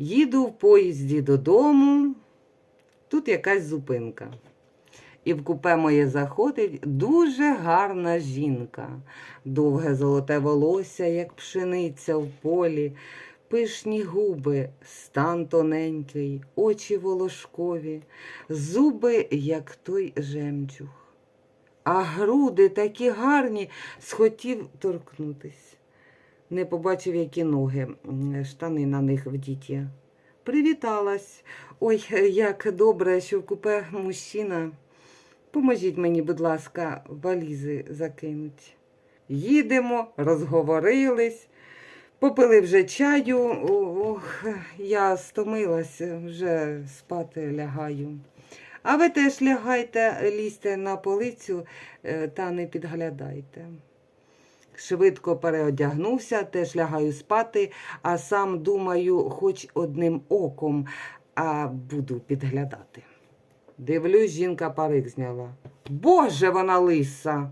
Їду в поїзді додому, тут якась зупинка. І в купе моє заходить дуже гарна жінка. Довге золоте волосся, як пшениця в полі, пишні губи, стан тоненький, очі волошкові, зуби, як той жемчуг. А груди такі гарні, схотів торкнутись. Не побачив, які ноги, штани на них вдіті. Привіталась. Ой, як добре, що в купе мужчина. Поможіть мені, будь ласка, валізи закинуть. Їдемо, розговорились, попили вже чаю. Ох, я стомилась, вже спати лягаю. А ви теж лягайте, лізьте на полицю е, та не підглядайте. Швидко переодягнувся, теж лягаю спати, а сам думаю, хоч одним оком, а буду підглядати. Дивлюсь, жінка парик зняла. Боже, вона лиса.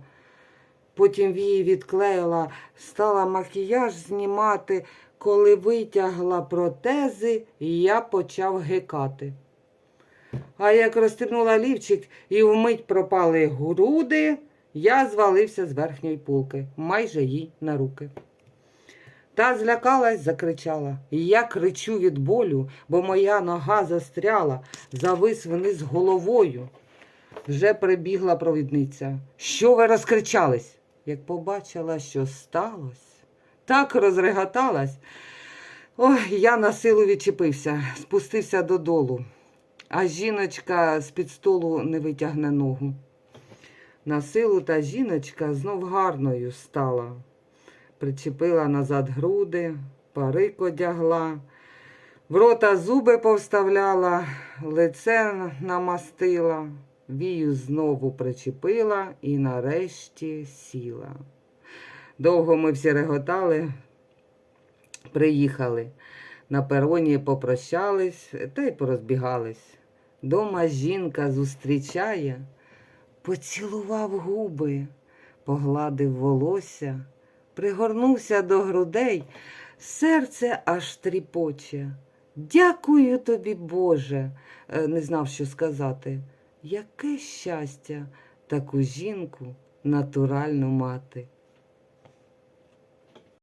Потім вії відклеїла, стала макіяж знімати. Коли витягла протези, я почав гикати. А як розстебнула лівчик і вмить пропали груди, я звалився з верхньої полки, майже їй на руки. Та злякалась, закричала. Я кричу від болю, бо моя нога застряла, завис вниз головою. Вже прибігла провідниця. Що ви розкричались? Як побачила, що сталося, так розреготалась. Ой, я на силу відчепився, спустився додолу, а жіночка з-під столу не витягне ногу. На силу та жіночка знов гарною стала. Причепила назад груди, парик одягла, в рота зуби повставляла, лице намастила, вію знову причепила і нарешті сіла. Довго ми всі реготали, приїхали. На пероні попрощались та й порозбігались. Дома жінка зустрічає, поцілував губи, погладив волосся, пригорнувся до грудей, серце аж тріпоче. Дякую тобі, Боже, Е, не знав, що сказати. Яке щастя таку жінку натуральну мати.